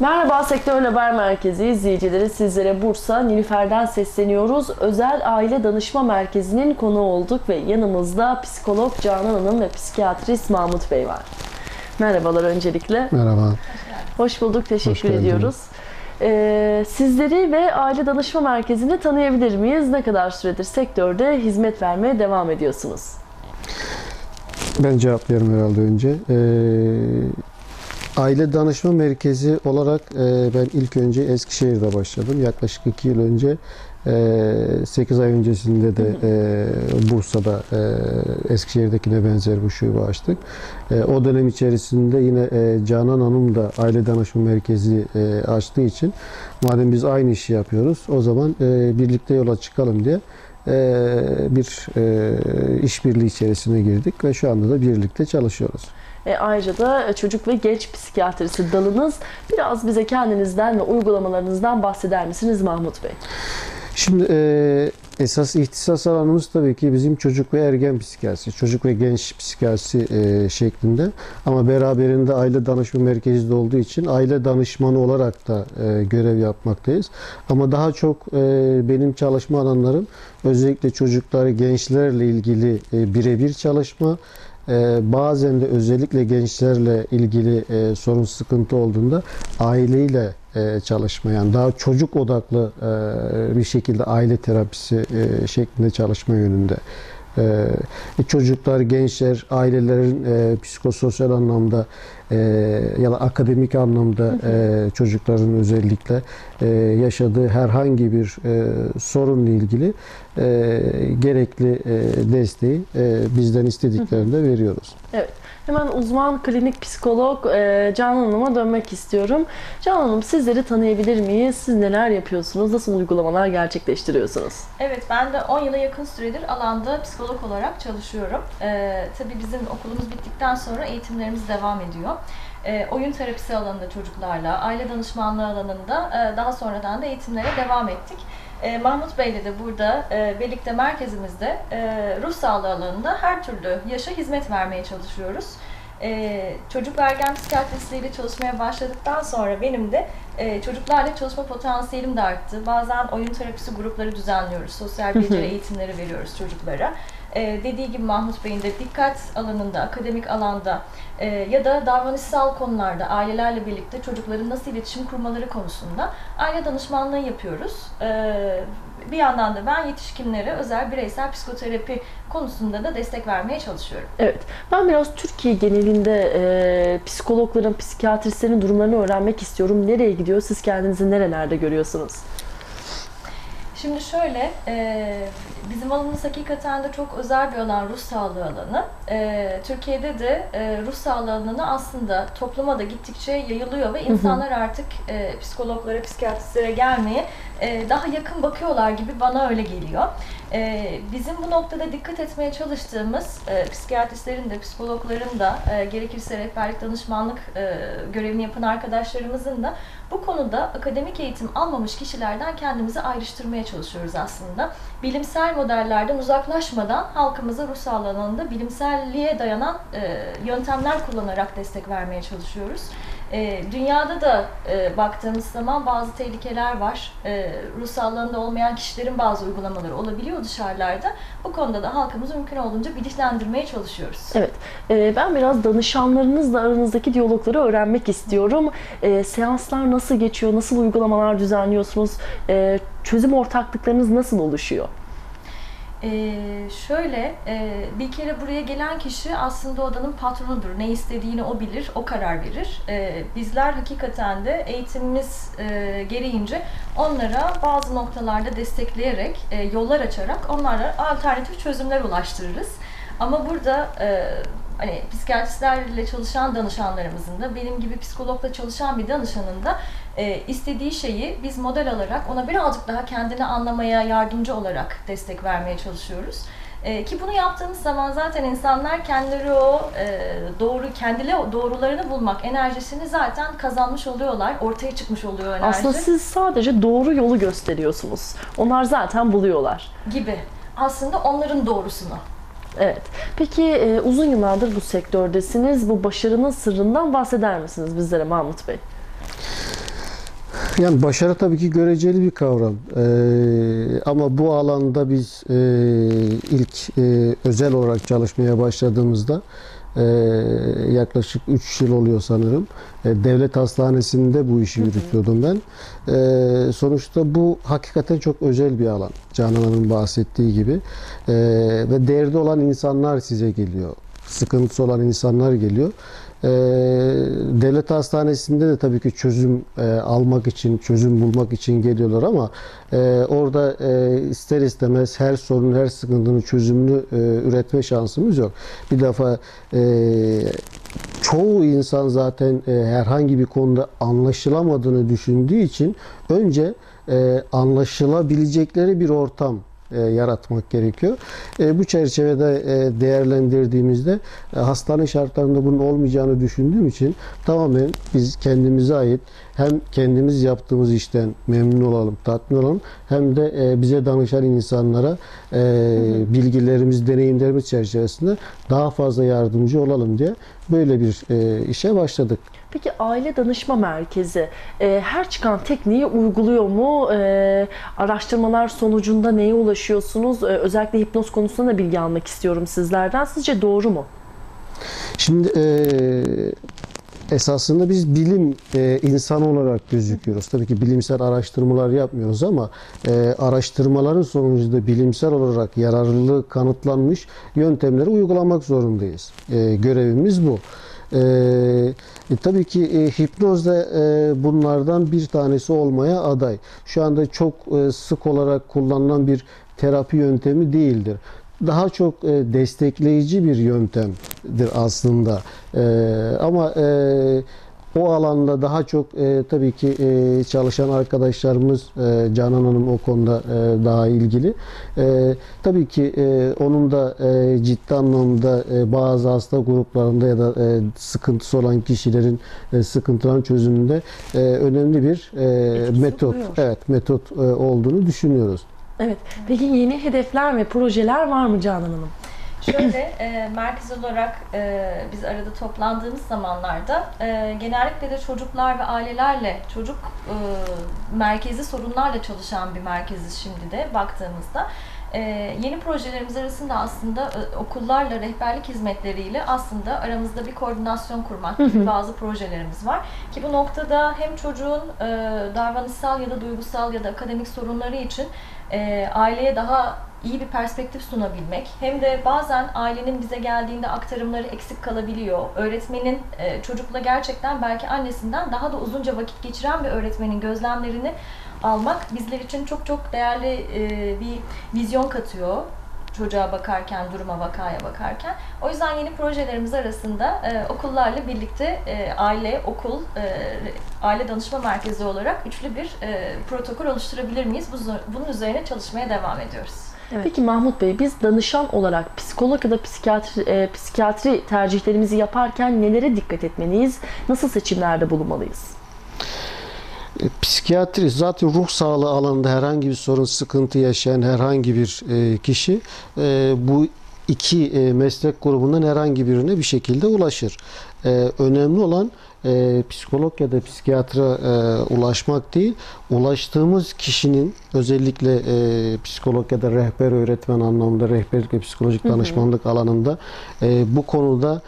Merhaba Sektör Haber Merkezi izleyicileri sizlere Bursa Nilüfer'den sesleniyoruz. Özel Aile Danışma Merkezi'nin konuğu olduk ve yanımızda psikolog Canan Hanım ve psikiyatrist Mahmut Bey var. Merhabalar öncelikle. Merhaba. Hoş bulduk, teşekkür Hoş ediyoruz. Ee, sizleri ve Aile Danışma Merkezi'ni tanıyabilir miyiz? Ne kadar süredir sektörde hizmet vermeye devam ediyorsunuz? Ben cevaplıyorum herhalde önce. Ee, Aile Danışma Merkezi olarak e, ben ilk önce Eskişehir'de başladım. Yaklaşık 2 yıl önce, 8 ay öncesinde de e, Bursa'da e, Eskişehir'dekine benzer bir şube açtık. E, o dönem içerisinde yine e, Canan Hanım da Aile Danışma Merkezi e, açtığı için madem biz aynı işi yapıyoruz o zaman e, birlikte yola çıkalım diye e, bir e, işbirliği içerisine girdik ve şu anda da birlikte çalışıyoruz. E, ayrıca da çocuk ve genç psikiyatrisi dalınız. Biraz bize kendinizden ve uygulamalarınızdan bahseder misiniz Mahmut Bey? Şimdi e, esas ihtisas alanımız tabii ki bizim çocuk ve ergen psikiyatrisi, çocuk ve genç psikiyatrisi e, şeklinde. Ama beraberinde aile danışma merkezi de olduğu için aile danışmanı olarak da e, görev yapmaktayız. Ama daha çok e, benim çalışma alanlarım özellikle çocukları, gençlerle ilgili e, birebir çalışma. E, bazen de özellikle gençlerle ilgili e, sorun sıkıntı olduğunda aileyle e, çalışma yani daha çocuk odaklı e, bir şekilde aile terapisi şeklinde çalışma yönünde. Çocuklar, gençler, ailelerin psikososyal anlamda e, ya da akademik anlamda e, çocukların özellikle e, yaşadığı herhangi bir e, sorunla ilgili e, gerekli e, desteği e, bizden istediklerinde veriyoruz. Evet. Hemen uzman klinik psikolog e, Canan Hanım'a dönmek istiyorum. Canan Hanım sizleri tanıyabilir miyiz? Siz neler yapıyorsunuz? Nasıl uygulamalar gerçekleştiriyorsunuz? Evet, ben de 10 yıla yakın süredir alanda psikolog olarak çalışıyorum. Ee, tabii bizim okulumuz bittikten sonra eğitimlerimiz devam ediyor. Ee, oyun terapisi alanında çocuklarla, aile danışmanlığı alanında e, daha sonradan da eğitimlere devam ettik. Ee, Mahmut Bey'le de burada e, birlikte merkezimizde e, ruh sağlığı alanında her türlü yaşa hizmet vermeye çalışıyoruz. Ee, çocuk ergen psikiyatrisiyle çalışmaya başladıktan sonra benim de e, çocuklarla çalışma potansiyelim de arttı. Bazen oyun terapisi grupları düzenliyoruz. Sosyal beceri eğitimleri veriyoruz çocuklara. Ee, dediği gibi Mahmut Bey'in de dikkat alanında, akademik alanda e, ya da davranışsal konularda ailelerle birlikte çocukların nasıl iletişim kurmaları konusunda aile danışmanlığı yapıyoruz. Ee, bir yandan da ben yetişkinlere özel bireysel psikoterapi konusunda da destek vermeye çalışıyorum. Evet. Ben biraz Türkiye genelinde e, psikologların, psikiyatristlerin durumlarını öğrenmek istiyorum. Nereye gidiyor? Siz kendinizi nerelerde görüyorsunuz? Şimdi şöyle, e, bizim alanımız hakikaten de çok özel bir alan, ruh sağlığı alanı. E, Türkiye'de de e, ruh sağlığı alanı aslında topluma da gittikçe yayılıyor ve insanlar artık e, psikologlara, psikiyatristlere gelmeye e, daha yakın bakıyorlar gibi bana öyle geliyor. E, bizim bu noktada dikkat etmeye çalıştığımız e, psikiyatristlerin de, psikologların da, e, gerekirse rehberlik danışmanlık e, görevini yapan arkadaşlarımızın da bu konuda akademik eğitim almamış kişilerden kendimizi ayrıştırmaya çalışıyoruz aslında. Bilimsel modellerden uzaklaşmadan halkımıza ruh alanında bilimselliğe dayanan e, yöntemler kullanarak destek vermeye çalışıyoruz. E, dünyada da e, baktığımız zaman bazı tehlikeler var. E, ruh sağlığında olmayan kişilerin bazı uygulamaları olabiliyor dışarılarda. Bu konuda da halkımızı mümkün olduğunca bilinçlendirmeye çalışıyoruz. Evet. E, ben biraz danışanlarınızla aranızdaki diyalogları öğrenmek istiyorum. E, seanslar nasıl geçiyor? Nasıl uygulamalar düzenliyorsunuz? E, çözüm ortaklıklarınız nasıl oluşuyor? Ee, şöyle, e, bir kere buraya gelen kişi aslında odanın patronudur. Ne istediğini o bilir, o karar verir. Ee, bizler hakikaten de eğitimimiz e, gereğince onlara bazı noktalarda destekleyerek, e, yollar açarak onlara alternatif çözümler ulaştırırız. Ama burada e, hani psikiyatristlerle çalışan danışanlarımızın da benim gibi psikologla çalışan bir danışanın da e, istediği şeyi biz model alarak ona birazcık daha kendini anlamaya yardımcı olarak destek vermeye çalışıyoruz. E, ki bunu yaptığımız zaman zaten insanlar kendileri o e, doğru kendileri doğrularını bulmak enerjisini zaten kazanmış oluyorlar. Ortaya çıkmış oluyor enerji Aslında siz sadece doğru yolu gösteriyorsunuz. Onlar zaten buluyorlar. gibi. Aslında onların doğrusunu. Evet. Peki e, uzun yıllardır bu sektördesiniz. Bu başarının sırrından bahseder misiniz bizlere Mahmut Bey? Yani başarı tabii ki göreceli bir kavram. Ee, ama bu alanda biz e, ilk e, özel olarak çalışmaya başladığımızda e, yaklaşık 3 yıl oluyor sanırım. E, devlet hastanesinde bu işi yürütüyordum ben. E, sonuçta bu hakikaten çok özel bir alan. Canan Hanım bahsettiği gibi. E, ve derdi olan insanlar size geliyor. Sıkıntısı olan insanlar geliyor. Ee, devlet hastanesinde de tabii ki çözüm e, almak için, çözüm bulmak için geliyorlar ama e, orada e, ister istemez her sorun, her sıkıntının çözümünü üretme şansımız yok. Bir defa çoğu insan zaten herhangi bir konuda anlaşılamadığını düşündüğü için önce anlaşılabilecekleri bir ortam e, yaratmak gerekiyor. E, bu çerçevede e, değerlendirdiğimizde e, hastane şartlarında bunun olmayacağını düşündüğüm için tamamen biz kendimize ait hem kendimiz yaptığımız işten memnun olalım, tatmin olalım hem de bize danışan insanlara bilgilerimiz, deneyimlerimiz çerçevesinde daha fazla yardımcı olalım diye böyle bir işe başladık. Peki aile danışma merkezi e, her çıkan tekniği uyguluyor mu? E, araştırmalar sonucunda neye ulaşıyorsunuz? E, özellikle hipnoz konusunda da bilgi almak istiyorum sizlerden. Sizce doğru mu? Şimdi e, esasında biz bilim e, insanı olarak gözüküyoruz. Tabii ki bilimsel araştırmalar yapmıyoruz ama e, araştırmaların sonucunda bilimsel olarak yararlılığı kanıtlanmış yöntemleri uygulamak zorundayız. E, görevimiz bu. E, e, tabii ki e, hipnoz da e, bunlardan bir tanesi olmaya aday. Şu anda çok e, sık olarak kullanılan bir terapi yöntemi değildir daha çok e, destekleyici bir yöntemdir aslında. E, ama e, o alanda daha çok e, tabii ki e, çalışan arkadaşlarımız e, Canan Hanım o konuda e, daha ilgili. E, tabii ki e, onun da e, ciddi anlamda e, bazı hasta gruplarında ya da e, sıkıntısı olan kişilerin e, sıkıntıların çözümünde e, önemli bir e, metot, oluyor. evet metot e, olduğunu düşünüyoruz. Evet. Peki yeni hedefler ve projeler var mı Canan Hanım? Şöyle e, merkez olarak e, biz arada toplandığımız zamanlarda e, genellikle de çocuklar ve ailelerle çocuk e, merkezi sorunlarla çalışan bir merkeziz şimdi de baktığımızda. E, yeni projelerimiz arasında aslında e, okullarla rehberlik hizmetleriyle aslında aramızda bir koordinasyon kurmak gibi bazı projelerimiz var. Ki bu noktada hem çocuğun e, davranışsal ya da duygusal ya da akademik sorunları için e, aileye daha iyi bir perspektif sunabilmek hem de bazen ailenin bize geldiğinde aktarımları eksik kalabiliyor. Öğretmenin e, çocukla gerçekten belki annesinden daha da uzunca vakit geçiren bir öğretmenin gözlemlerini almak bizler için çok çok değerli e, bir vizyon katıyor çocuğa bakarken, duruma, vakaya bakarken. O yüzden yeni projelerimiz arasında e, okullarla birlikte e, aile, okul, e, aile danışma merkezi olarak üçlü bir e, protokol oluşturabilir miyiz? Bu- Bunun üzerine çalışmaya devam ediyoruz. Peki Mahmut Bey biz danışan olarak psikolog ya da psikiyatri, e, psikiyatri tercihlerimizi yaparken nelere dikkat etmeliyiz? Nasıl seçimlerde bulunmalıyız? E, Psikiyatri zaten ruh sağlığı alanında herhangi bir sorun, sıkıntı yaşayan herhangi bir e, kişi e, bu iki e, meslek grubundan herhangi birine bir şekilde ulaşır. E, önemli olan e, psikolog ya da psikiyatra e, ulaşmak değil, ulaştığımız kişinin özellikle e, psikolog ya da rehber öğretmen anlamında rehberlik ve psikolojik danışmanlık alanında e, bu konuda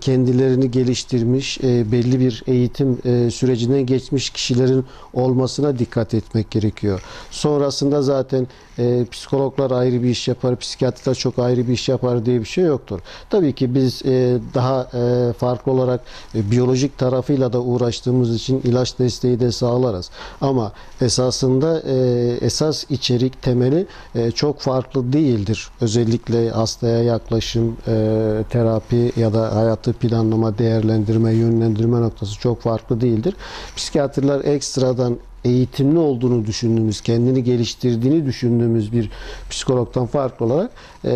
kendilerini geliştirmiş, e, belli bir eğitim e, sürecinden geçmiş kişilerin olmasına dikkat etmek gerekiyor. Sonrasında zaten e, psikologlar ayrı bir iş yapar, psikiyatrlar çok ayrı bir iş yapar diye bir şey yoktur. Tabii ki biz e, daha e, farklı olarak e, biyolojik tarafıyla da uğraştığımız için ilaç desteği de sağlarız. Ama esasında e, esas içerik temeli e, çok farklı değildir. Özellikle hastaya yaklaşım, e, terapi ya da hayatı planlama, değerlendirme, yönlendirme noktası çok farklı değildir. Psikiyatrlar ekstradan eğitimli olduğunu düşündüğümüz, kendini geliştirdiğini düşündüğümüz bir psikologdan farklı olarak e,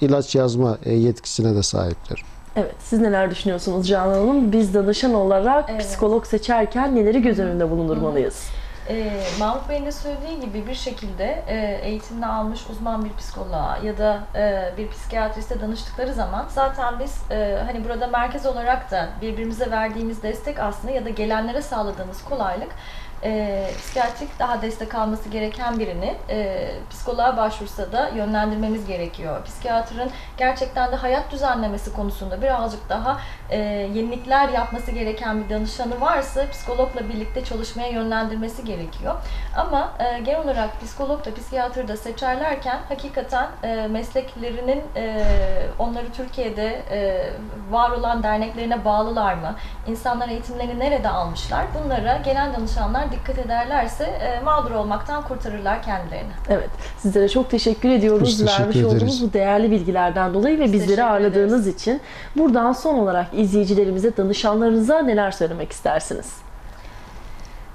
ilaç yazma e, yetkisine de sahiptir. Evet, siz neler düşünüyorsunuz Canan Hanım? Biz danışan olarak Evet. psikolog seçerken neleri göz önünde bulundurmalıyız? E, Mahmut Bey'in de söylediği gibi bir şekilde e, eğitimini almış uzman bir psikoloğa ya da e, bir psikiyatriste danıştıkları zaman zaten biz e, hani burada merkez olarak da birbirimize verdiğimiz destek aslında ya da gelenlere sağladığımız kolaylık e, psikiyatrik daha destek alması gereken birini e, psikoloğa başvursa da yönlendirmemiz gerekiyor. Psikiyatrın gerçekten de hayat düzenlemesi konusunda birazcık daha e, yenilikler yapması gereken bir danışanı varsa psikologla birlikte çalışmaya yönlendirmesi gerekiyor. Ama e, genel olarak psikolog da psikiyatr da seçerlerken hakikaten e, mesleklerinin e, onları Türkiye'de e, var olan derneklerine bağlılar mı? İnsanlar eğitimlerini nerede almışlar? Bunlara gelen danışanlar dikkat ederlerse e, mağdur olmaktan kurtarırlar kendilerini. Evet, sizlere çok teşekkür ediyoruz Biz teşekkür vermiş ederiz. olduğunuz bu değerli bilgilerden dolayı ve bizleri teşekkür ağırladığınız için. Buradan son olarak izleyicilerimize, danışanlarınıza neler söylemek istersiniz?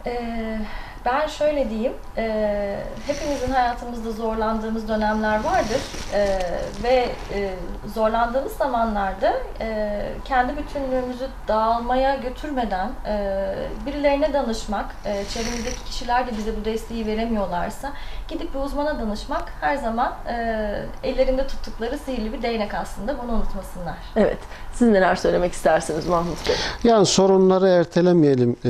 Ee, ben şöyle diyeyim, e, hepimizin hayatımızda zorlandığımız dönemler vardır Ee, ve e, zorlandığımız zamanlarda e, kendi bütünlüğümüzü dağılmaya götürmeden e, birilerine danışmak, e, çevremizdeki kişiler de bize bu desteği veremiyorlarsa gidip bir uzmana danışmak her zaman e, ellerinde tuttukları sihirli bir değnek aslında bunu unutmasınlar. Evet, siz neler söylemek istersiniz Mahmut Bey? Yani sorunları ertelemeyelim e,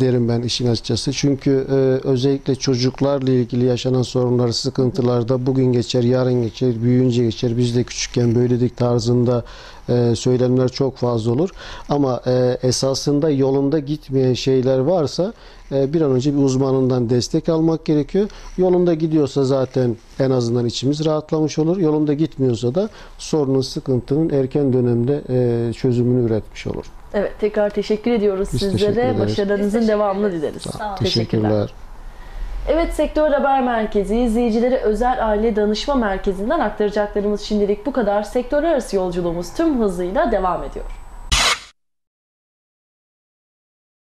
derim ben işin açıkçası. Çünkü e, özellikle çocuklarla ilgili yaşanan sorunlar, sıkıntılarda bugün geçer, yarın geçer, büyüyünce geçer. Biz de küçükken böyledik tarzında e, söylemler çok fazla olur. Ama e, esasında yolunda gitmeyen şeyler varsa e, bir an önce bir uzmanından destek almak gerekiyor. Yolunda gidiyorsa zaten en azından içimiz rahatlamış olur. Yolunda gitmiyorsa da sorunun, sıkıntının erken dönemde e, çözümünü üretmiş olur. Evet, tekrar teşekkür ediyoruz Biz teşekkür sizlere. ederiz. Başarılarınızın teşekkür devamını dileriz. Sağ olun. Teşekkürler. Evet Sektör Haber Merkezi izleyicilere özel aile danışma merkezinden aktaracaklarımız şimdilik bu kadar. Sektör arası yolculuğumuz tüm hızıyla devam ediyor.